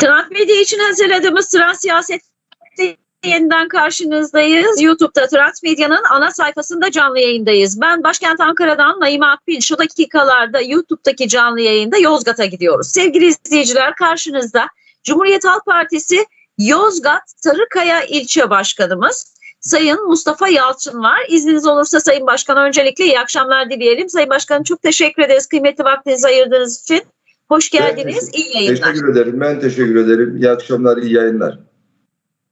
Trend Medya için hazırladığımız Trend Siyaset yeniden karşınızdayız. YouTube'da Trend Medya'nın ana sayfasında canlı yayındayız. Ben başkent Ankara'dan Naime Akbil. Şu dakikalarda YouTube'daki canlı yayında Yozgat'a gidiyoruz. Sevgili izleyiciler karşınızda Cumhuriyet Halk Partisi Yozgat Sarıkaya ilçe başkanımız Sayın Mustafa Yalçın var. İzniniz olursa Sayın Başkan öncelikle iyi akşamlar dileyelim. Sayın Başkan çok teşekkür ederiz kıymetli vaktinizi ayırdığınız için. Hoş geldiniz. Ben İyi yayınlar. Teşekkür ederim. Ben teşekkür ederim. İyi akşamlar, iyi yayınlar.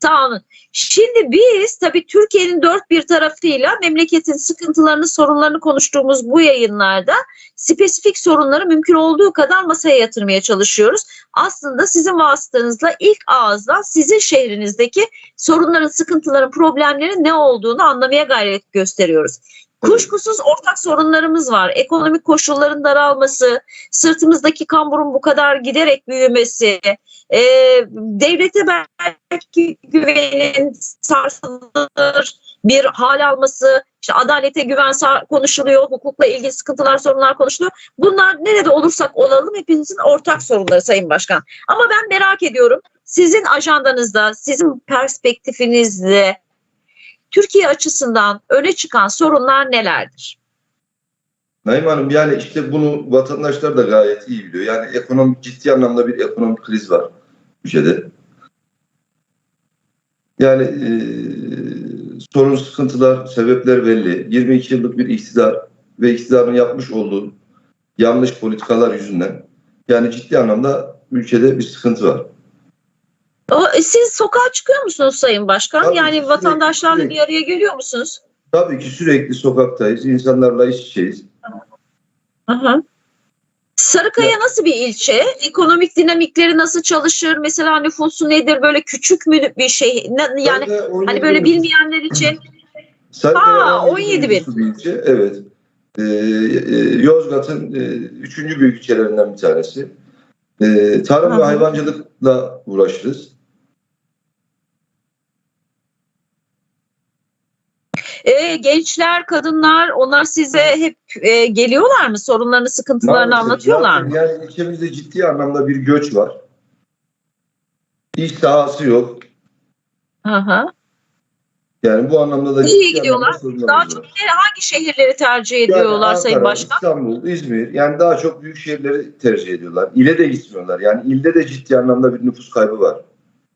Sağ olun. Şimdi biz tabii Türkiye'nin dört bir tarafıyla memleketin sıkıntılarını, sorunlarını konuştuğumuz bu yayınlarda spesifik sorunları mümkün olduğu kadar masaya yatırmaya çalışıyoruz. Aslında sizin vasıtanızla ilk ağızdan sizin şehrinizdeki sorunların, sıkıntıların, problemlerin ne olduğunu anlamaya gayret gösteriyoruz. Kuşkusuz ortak sorunlarımız var. Ekonomik koşulların daralması, sırtımızdaki kamburun bu kadar giderek büyümesi, e, devlete belki güvenin sarsılır bir hal alması, işte adalete güven konuşuluyor, hukukla ilgili sıkıntılar, sorunlar konuşuluyor. Bunlar nerede olursak olalım hepimizin ortak sorunları Sayın Başkan. Ama ben merak ediyorum sizin ajandanızda, sizin perspektifinizde Türkiye açısından öne çıkan sorunlar nelerdir? Naim Hanım yani işte bunu vatandaşlar da gayet iyi biliyor. Yani ekonomik ciddi anlamda bir ekonomik kriz var ülkede. Yani e, sorun, sıkıntılar, sebepler belli. 22 yıllık bir iktidar ve iktidarın yapmış olduğu yanlış politikalar yüzünden yani ciddi anlamda ülkede bir sıkıntı var. E, Siz sokağa çıkıyor musunuz Sayın Başkan? Tabii, yani sürekli, vatandaşlarla sürekli. bir araya geliyor musunuz? Tabii ki sürekli sokaktayız, insanlarla iç içeyiz. Aha. Sarıkaya nasıl bir ilçe? Ekonomik dinamikleri nasıl çalışır? Mesela nüfusu nedir? Böyle küçük mü bir şey? Yani Ben de 17 hani böyle bilmeyenler için Sarıkaya Aa, 17 bin 17 nüfuslu bir ilçe. Evet. Ee, e, Yozgat'ın e, üçüncü büyük ilçelerinden bir tanesi. Ee, tarım Hı ve hayvancılıkla uğraşırız. E, gençler, kadınlar onlar size hep e, geliyorlar mı? Sorunlarını, sıkıntılarını Maalesef anlatıyorlar mı? Yani ilçemizde ciddi anlamda bir göç var. İş sahası yok. Hı. Yani bu anlamda da Nereye gidiyorlar? Daha çok hangi şehirleri tercih Yani ediyorlar Sayın Ankara, Başkan? İstanbul, İzmir yani daha çok büyük şehirleri tercih ediyorlar. İle de gitmiyorlar. Yani ilde de ciddi anlamda bir nüfus kaybı var.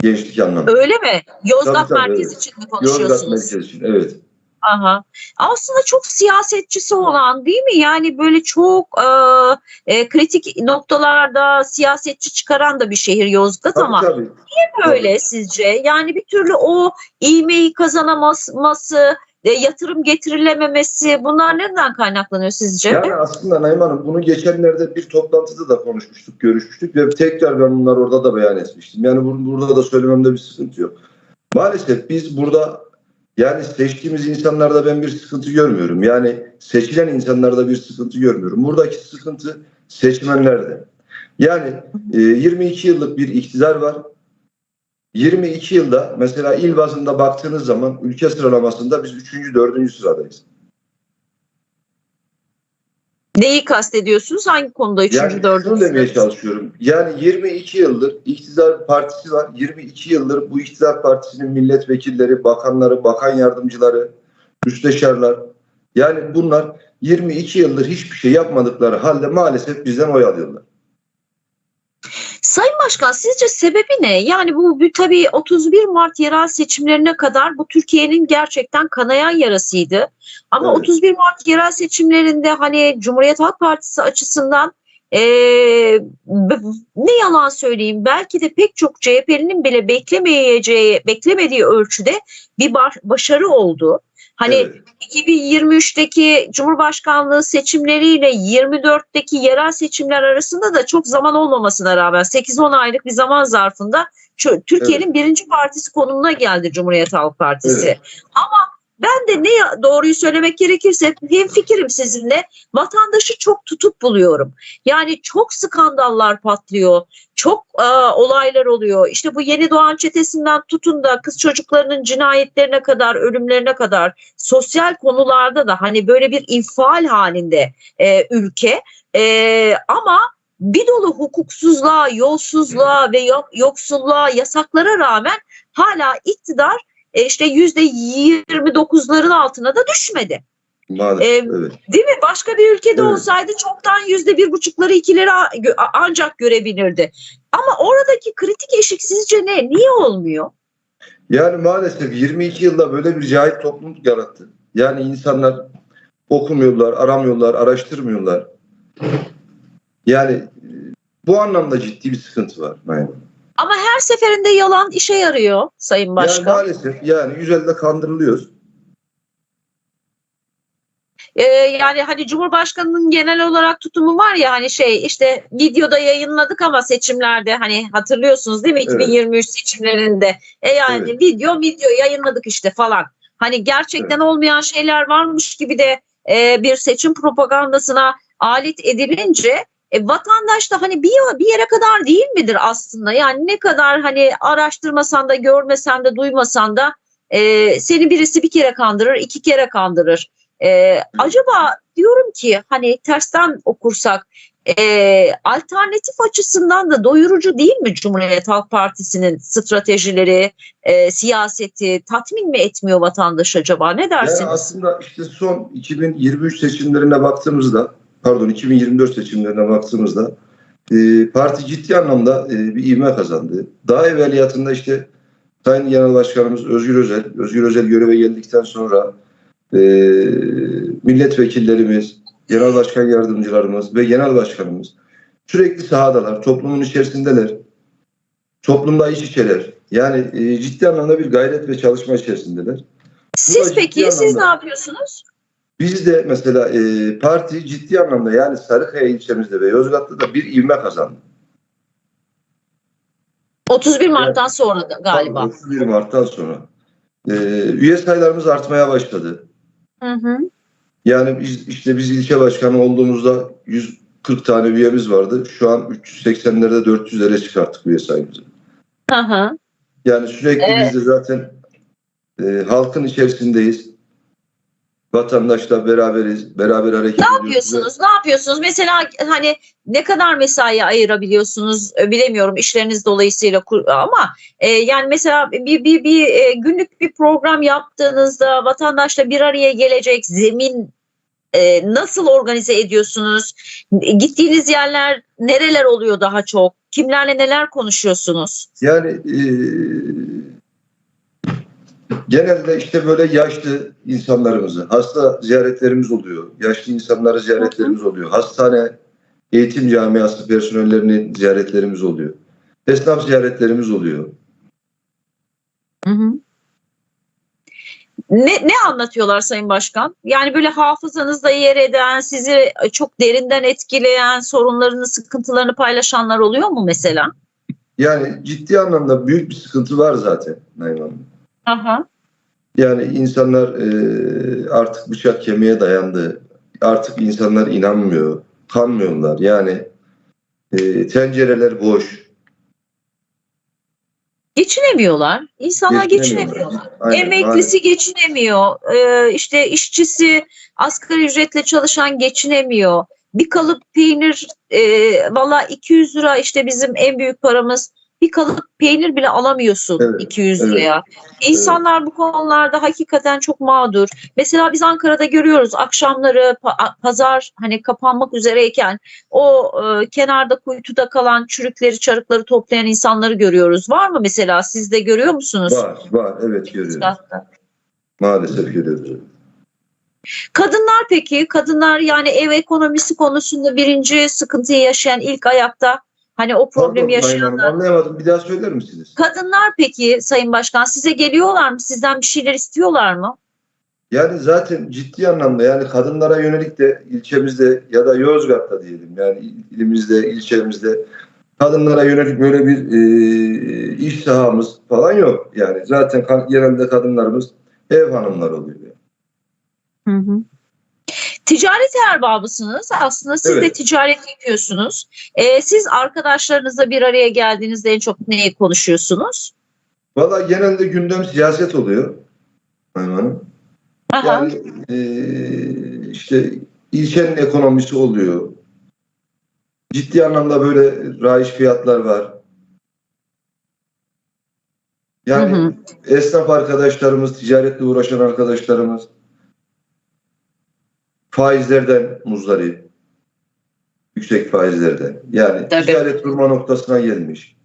Gençlik anlamda. Öyle mi? Yozgat Tabii, tabii, merkez evet. için mi Yozgat konuşuyorsunuz? merkezi için. Evet. Aha. Aslında çok siyasetçisi olan değil mi? Yani böyle çok e, e, kritik noktalarda siyasetçi çıkaran da bir şehir Yozgat Tabii, ama tabii. böyle sizce? Yani bir türlü o ivmeyi kazanaması, e, yatırım getirilememesi bunlar nereden kaynaklanıyor sizce? Yani aslında Naim Hanım bunu geçenlerde bir toplantıda da konuşmuştuk, görüşmüştük ve tekrar ben bunları orada da beyan etmiştim. Yani bur- burada da söylememde bir sıkıntı yok. Maalesef biz burada yani seçtiğimiz insanlarda ben bir sıkıntı görmüyorum. Yani seçilen insanlarda bir sıkıntı görmüyorum. Buradaki sıkıntı seçmenlerde. Yani e, 22 yıllık bir iktidar var. 22 yılda mesela il bazında baktığınız zaman ülke sıralamasında biz 3. 4. sıradayız. Neyi kastediyorsunuz? Hangi konuda üçüncü, Yani dördüncü? demeye çalışıyorum. Yani 22 yıldır iktidar partisi var. 22 yıldır bu iktidar partisinin milletvekilleri, bakanları, bakan yardımcıları, müsteşarlar. Yani bunlar 22 yıldır hiçbir şey yapmadıkları halde maalesef bizden oy alıyorlar. Sayın Başkan sizce sebebi ne? Yani bu tabii 31 Mart yerel seçimlerine kadar bu Türkiye'nin gerçekten kanayan yarasıydı. Ama Evet. 31 Mart yerel seçimlerinde hani Cumhuriyet Halk Partisi açısından b- ne yalan söyleyeyim belki de pek çok CHP'linin bile beklemeyeceği, beklemediği ölçüde bir baş- başarı oldu. Hani Evet. 2023'teki Cumhurbaşkanlığı seçimleriyle 24'teki yerel seçimler arasında da çok zaman olmamasına rağmen 8-10 aylık bir zaman zarfında Türkiye'nin birinci partisi konumuna geldi Cumhuriyet Halk Partisi. Evet. Ama ben de ne doğruyu söylemek gerekirse hem fikrim sizinle vatandaşı çok tutup buluyorum. Yani çok skandallar patlıyor. Çok e, olaylar oluyor. İşte bu yeni doğan çetesinden tutun da kız çocuklarının cinayetlerine kadar, ölümlerine kadar sosyal konularda da hani böyle bir infial halinde e, ülke. E, ama bir dolu hukuksuzluğa, yolsuzluğa ve yok, yoksulluğa, yasaklara rağmen hala iktidar e, işte yüzde 29'ların altına da düşmedi. Maalesef Ee, evet. Değil mi? Başka bir ülkede Evet. olsaydı çoktan yüzde bir buçukları ikileri ancak görebilirdi. Ama oradaki kritik eşik sizce ne? Niye olmuyor? Yani maalesef 22 yılda böyle bir cahil toplum yarattı. Yani insanlar okumuyorlar, aramıyorlar, araştırmıyorlar. Yani e, bu anlamda ciddi bir sıkıntı var. Yani, Ama her seferinde yalan işe yarıyor Sayın yani Başkan. maalesef yani güzel de kandırılıyoruz. Ee, yani hani Cumhurbaşkanı'nın genel olarak tutumu var ya hani şey işte videoda yayınladık ama seçimlerde hani hatırlıyorsunuz değil mi Evet. 2023 seçimlerinde e yani Evet. video video yayınladık işte falan. Hani gerçekten olmayan şeyler varmış gibi de e, bir seçim propagandasına alet edilince e, vatandaş da hani bir, bir yere kadar değil midir aslında? Yani ne kadar hani araştırmasan da görmesen de duymasan da e, seni birisi bir kere kandırır, iki kere kandırır. Ee, acaba diyorum ki hani tersten okursak e, alternatif açısından da doyurucu değil mi Cumhuriyet Halk Partisi'nin stratejileri, e, siyaseti tatmin mi etmiyor vatandaş acaba? Ne Yani dersiniz? aslında işte son 2023 seçimlerine baktığımızda, pardon 2024 seçimlerine baktığımızda e, parti ciddi anlamda e, bir ivme kazandı. Daha evveliyatında işte Sayın Genel Başkanımız Özgür Özel, Özgür Özel göreve geldikten sonra e, milletvekillerimiz, genel başkan yardımcılarımız ve genel başkanımız sürekli sahadalar, toplumun içerisindeler. Toplumda iç içeler. Yani e, ciddi anlamda bir gayret ve çalışma içerisindeler. Siz ciddi peki siz anlamda- ne yapıyorsunuz? Biz de mesela e, parti ciddi anlamda yani Sarıkaya ilçemizde ve Yozgat'ta da bir ivme kazandı. 31 Mart'tan sonra da galiba. Tam 31 Mart'tan sonra. E, üye sayılarımız artmaya başladı. Hı hı. Yani biz işte biz ilçe başkanı olduğumuzda 140 tane üyemiz vardı. Şu an 380'lerde 400'lere çıkarttık üye sayımızı. Hı hı. Yani sürekli Evet. biz de zaten e, halkın içerisindeyiz. Vatandaşla beraberiz. Beraber hareket Ne ediyoruz. yapıyorsunuz? Ne yapıyorsunuz? Mesela hani ne kadar mesai ayırabiliyorsunuz e, bilemiyorum işleriniz dolayısıyla ama e, yani mesela bir bir bir e, günlük bir program yaptığınızda vatandaşla bir araya gelecek zemin e, nasıl organize ediyorsunuz? Gittiğiniz yerler nereler oluyor daha çok? Kimlerle neler konuşuyorsunuz? Yani e, genelde işte böyle yaşlı insanlarımızı, hasta ziyaretlerimiz oluyor. Yaşlı insanları ziyaretlerimiz oluyor. Hastane, eğitim camiası personellerinin ziyaretlerimiz oluyor. Esnaf ziyaretlerimiz oluyor. Hı hı. Ne, ne anlatıyorlar Sayın Başkan? Yani böyle hafızanızda yer eden, sizi çok derinden etkileyen, sorunlarını, sıkıntılarını paylaşanlar oluyor mu mesela? Yani ciddi anlamda büyük bir sıkıntı var zaten Naim Hanım. Aha. Yani insanlar e, artık bıçak kemiğe dayandı. Artık insanlar inanmıyor, kanmıyorlar. Yani e, tencereler boş. Geçinemiyorlar. İnsanlar Geçinemiyorlar. geçinemiyorlar. Aynen, Emeklisi geçinemiyor. Ee, işte işçisi asgari ücretle çalışan geçinemiyor. Bir kalıp peynir e, valla 200 lira işte bizim en büyük paramız. Bir kalıp peynir bile alamıyorsun Evet, 200 evet. liraya. İnsanlar bu konularda hakikaten çok mağdur. Mesela biz Ankara'da görüyoruz akşamları pa- pazar hani kapanmak üzereyken o e, kenarda kuytuda kalan çürükleri çarıkları toplayan insanları görüyoruz. Var mı mesela siz de görüyor musunuz? Var, var. Evet görüyoruz. Maalesef görüyoruz. Kadınlar peki kadınlar yani ev ekonomisi konusunda birinci sıkıntıyı yaşayan ilk ayakta hani o problemi yaşayanlar. Anlayamadım. Bir daha söyler misiniz? Kadınlar peki Sayın Başkan size geliyorlar mı? Sizden bir şeyler istiyorlar mı? Yani zaten ciddi anlamda yani kadınlara yönelik de ilçemizde ya da Yozgat'ta diyelim yani il- ilimizde, ilçemizde kadınlara yönelik böyle bir e, iş sahamız falan yok. Yani zaten genelde kadınlarımız ev hanımları oluyor. Hı hı. Ticaret erbabısınız. Aslında siz de Evet. ticaret yapıyorsunuz. Ee, siz arkadaşlarınızla bir araya geldiğinizde en çok neyi konuşuyorsunuz? Valla genelde gündem siyaset oluyor. Hanım. Aha. Yani e, işte ilçenin ekonomisi oluyor. ciddi anlamda böyle rayiç fiyatlar var. Yani Hı hı. esnaf arkadaşlarımız, ticaretle uğraşan arkadaşlarımız faizlerden muzdarip. Yüksek faizlerden. Yani Tabii. ticaret durma noktasına gelmiş.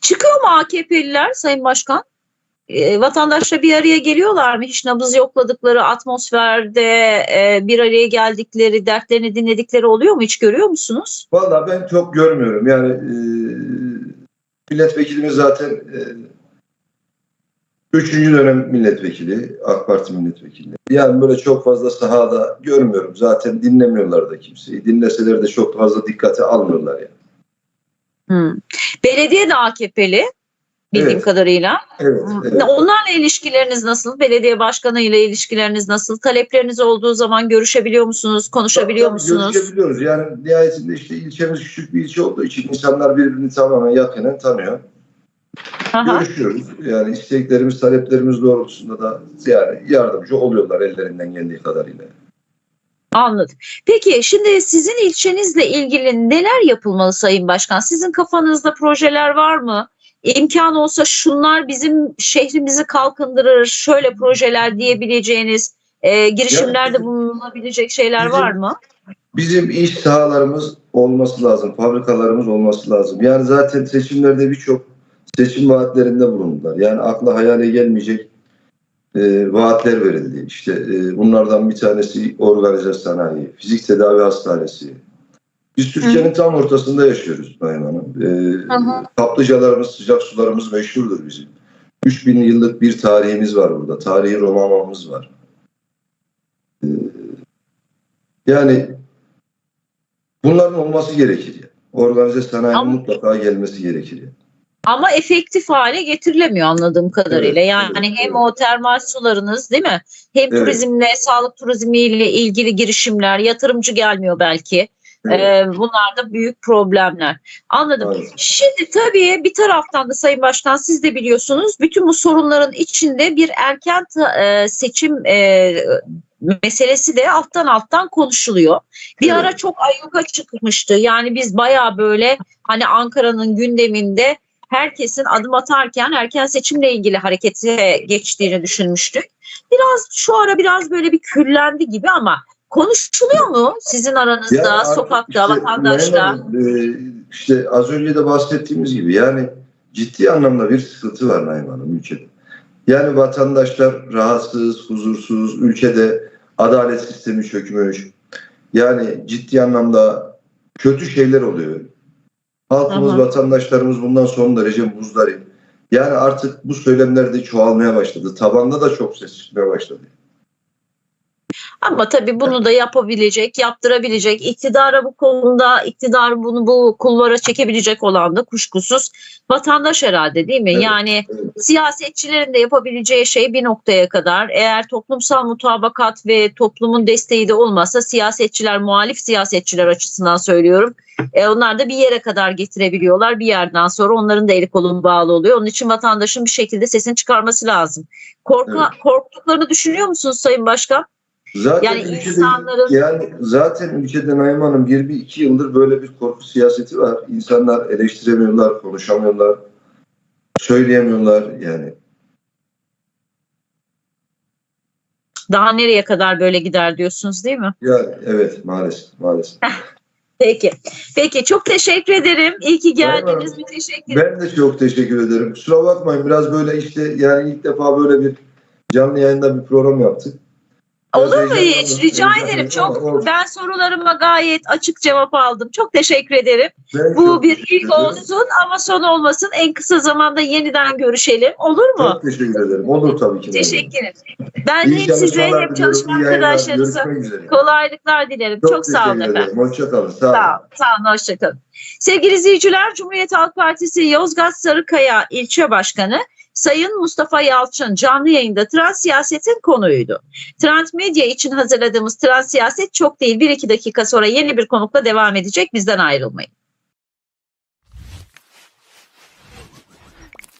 Çıkıyor mu AKP'liler Sayın Başkan? E, vatandaşla bir araya geliyorlar mı? Hiç nabız yokladıkları atmosferde e, bir araya geldikleri, dertlerini dinledikleri oluyor mu? Hiç görüyor musunuz? Vallahi ben çok görmüyorum. Yani e, milletvekilimiz zaten e, üçüncü dönem milletvekili, AK Parti milletvekili. Yani böyle çok fazla sahada görmüyorum. Zaten dinlemiyorlar da kimseyi. Dinleseler de çok fazla dikkate almıyorlar yani. Hmm. Belediye de AKP'li bildiğim Evet. kadarıyla. Evet, evet. Onlarla ilişkileriniz nasıl? Belediye başkanı ile ilişkileriniz nasıl? Talepleriniz olduğu zaman görüşebiliyor musunuz? Konuşabiliyor Tabii, musunuz? Görüşebiliyoruz. Yani nihayetinde işte ilçemiz küçük bir ilçe olduğu için insanlar birbirini tamamen yakinen tanıyor. Aha. Görüşüyoruz. Yani isteklerimiz, taleplerimiz doğrultusunda da yani yardımcı oluyorlar ellerinden geldiği kadarıyla. Anladım. Peki şimdi sizin ilçenizle ilgili neler yapılmalı Sayın Başkan? Sizin kafanızda projeler var mı? İmkan olsa şunlar bizim şehrimizi kalkındırır, şöyle projeler diyebileceğiniz e, girişimlerde Yani- bulunabilecek şeyler Bizim- var mı? Bizim iş sahalarımız olması lazım, fabrikalarımız olması lazım. Yani zaten seçimlerde birçok seçim vaatlerinde bulundular. Yani akla hayale gelmeyecek e, vaatler verildi. İşte e, bunlardan bir tanesi organize sanayi, fizik tedavi hastanesi. Biz Türkiye'nin tam ortasında yaşıyoruz Naim Hanım. E, kaplıcalarımız, sıcak sularımız meşhurdur bizim. 3000 yıllık bir tarihimiz var burada. Tarihi romanımız var. E, yani bunların olması gerekir. Yani. Organize sanayinin mutlaka gelmesi gerekir. Yani. Ama efektif hale getirilemiyor anladığım kadarıyla. Evet, yani evet, hem evet. o termal sularınız değil mi? Hem Evet. turizmle, sağlık turizmiyle ilgili girişimler, yatırımcı gelmiyor belki. Evet. Ee, bunlar da büyük problemler. Anladım. Maalesef. Şimdi tabii bir taraftan da Sayın Başkan siz de biliyorsunuz bütün bu sorunların içinde bir erken e, seçim e, meselesi de alttan alttan konuşuluyor. Bir Evet. ara çok ayyuka çıkmıştı. Yani biz baya böyle hani Ankara'nın gündeminde herkesin adım atarken erken seçimle ilgili harekete geçtiğini düşünmüştük. Biraz şu ara biraz böyle bir küllendi gibi ama konuşuluyor mu sizin aranızda, artık sokakta, işte vatandaşta? Hanım, e, işte az önce de bahsettiğimiz gibi yani ciddi anlamda bir sıkıntı var Naim Hanım ülkede. Yani vatandaşlar rahatsız, huzursuz, ülkede adalet sistemi çökmüş. Yani ciddi anlamda kötü şeyler oluyor. Halkımız, Aha. vatandaşlarımız bundan son derece muzdarip. Yani artık bu söylemler de çoğalmaya başladı. Tabanda da çok ses çıkmaya başladı. Ama tabii bunu da yapabilecek, yaptırabilecek, iktidara bu konuda, iktidar bunu bu kulvara çekebilecek olan da kuşkusuz vatandaş herhalde değil mi? Evet, yani evet. siyasetçilerin de yapabileceği şey bir noktaya kadar. Eğer toplumsal mutabakat ve toplumun desteği de olmazsa siyasetçiler, muhalif siyasetçiler açısından söylüyorum. E, onlar da bir yere kadar getirebiliyorlar. Bir yerden sonra onların da eli kolu bağlı oluyor. Onun için vatandaşın bir şekilde sesini çıkarması lazım. Korka, korktuklarını düşünüyor musunuz Sayın Başkan? Zaten Yani ülkede, insanların- yani zaten ülkede Naim Hanım bir, bir iki yıldır böyle bir korku siyaseti var. İnsanlar eleştiremiyorlar, konuşamıyorlar, söyleyemiyorlar yani. Daha nereye kadar böyle gider diyorsunuz değil mi? Yani evet maalesef maalesef. Peki. Peki çok teşekkür ederim. İyi ki geldiniz. Merhaba. Bir teşekkür ederim. Ben de çok teşekkür ederim. Kusura bakmayın biraz böyle işte yani ilk defa böyle bir canlı yayında bir program yaptık. Biraz Olur mu hiç? Rica ederim. Çok ben sorularıma gayet açık cevap aldım. Çok teşekkür ederim. Ben Bu çok bir ilk olsun ama son olmasın. En kısa zamanda yeniden görüşelim. Olur mu? Çok teşekkür ederim. Olur tabii ki. Teşekkür ederim. Ben İyi hem size hem çalışma arkadaşlarınıza kolaylıklar dilerim. Çok, sağ olun efendim. ederim. Hoşça kalın. Sağ. Sağ olun, sağ olun, hoşçakalın. Sevgili izleyiciler, Cumhuriyet Halk Partisi Yozgat Sarıkaya İlçe Başkanı Sayın Mustafa Yalçın canlı yayında trans siyasetin konuydu. Trans Medya için hazırladığımız trans siyaset çok değil. Bir iki dakika sonra yeni bir konukla devam edecek. Bizden ayrılmayın.